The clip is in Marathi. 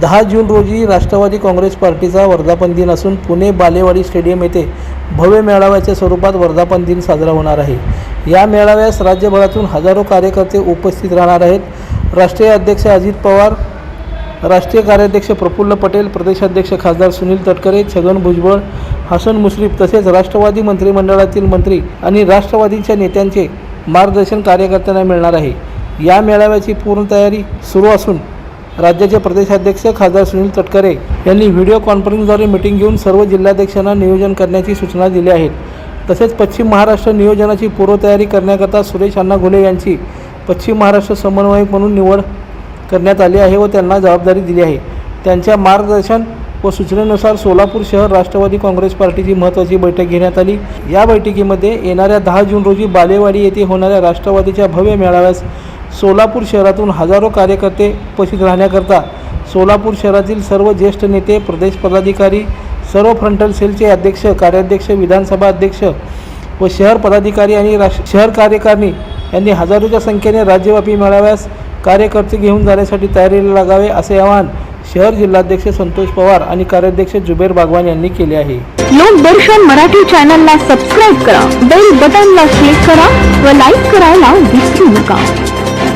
दहा जून रोजी राष्ट्रवादी काँग्रेस पार्टीचा वर्धापन दिन असून पुणे बालेवाडी स्टेडियम येथे भव्य मेळाव्याच्या स्वरूपात वर्धापन दिन साजरा होणार आहे. या मेळाव्यास राज्यभरातून हजारो कार्यकर्ते उपस्थित राहणार आहेत. राष्ट्रीय अध्यक्ष अजित पवार राष्ट्रीय कार्याध्यक्ष प्रफुल्ल पटेल प्रदेशाध्यक्ष खासदार सुनील तटकरे छगन भुजबळ हसन मुश्रीफ तसेच राष्ट्रवादी मंत्रिमंडळातील मंत्री आणि राष्ट्रवादीच्या नेत्यांचे मार्गदर्शन कार्यकर्त्यांना मिळणार आहे. या मेळाव्याची पूर्ण तयारी सुरू असून राज्याचे प्रदेशाध्यक्ष खासदार सुनील तटकरे यांनी व्हिडिओ कॉन्फरन्सद्वारे मिटिंग घेऊन सर्व जिल्हाध्यक्षांना नियोजन करण्याची सूचना दिल्या आहेत तसेच पश्चिम महाराष्ट्र नियोजनाची पूर्वतयारी करण्याकरता सुरेश अण्णा घुले यांची पश्चिम महाराष्ट्र समन्वयक म्हणून निवड करण्यात आली आहे व त्यांना जबाबदारी दिली आहे. त्यांच्या मार्गदर्शन व सूचनेनुसार सोलापूर शहर राष्ट्रवादी काँग्रेस पार्टीची महत्त्वाची बैठक घेण्यात आली. या बैठकीमध्ये येणाऱ्या दहा जून रोजी बालेवाडी येथे होणाऱ्या राष्ट्रवादीच्या भव्य मेळाव्यास सोलापूर शहरातून हजारो कार्यकर्ते उपस्थित राहण्याकरता सोलापूर शहरातील सर्व ज्येष्ठ नेते प्रदेश पदाधिकारी सर्व फ्रंटल सेलचे अध्यक्ष कार्याध्यक्ष विधानसभा अध्यक्ष व शहर पदाधिकारी आणि राष्ट्र शहर कार्यकारिणी यांनी हजारोच्या संख्येने राज्यव्यापी मेळाव्यास कार्यकर्ते घेऊन जाण्यासाठी तयारीला लागावे असे आवाहन शहर जिल्हाध्यक्ष संतोष पवार आणि कार्याध्यक्ष जुबेर बागवान यांनी केले आहे. लोकदर्शन मराठी चॅनलला सबस्क्राईब करा बेल बटनला क्लिक करा व लाईक करायला विसरू नका.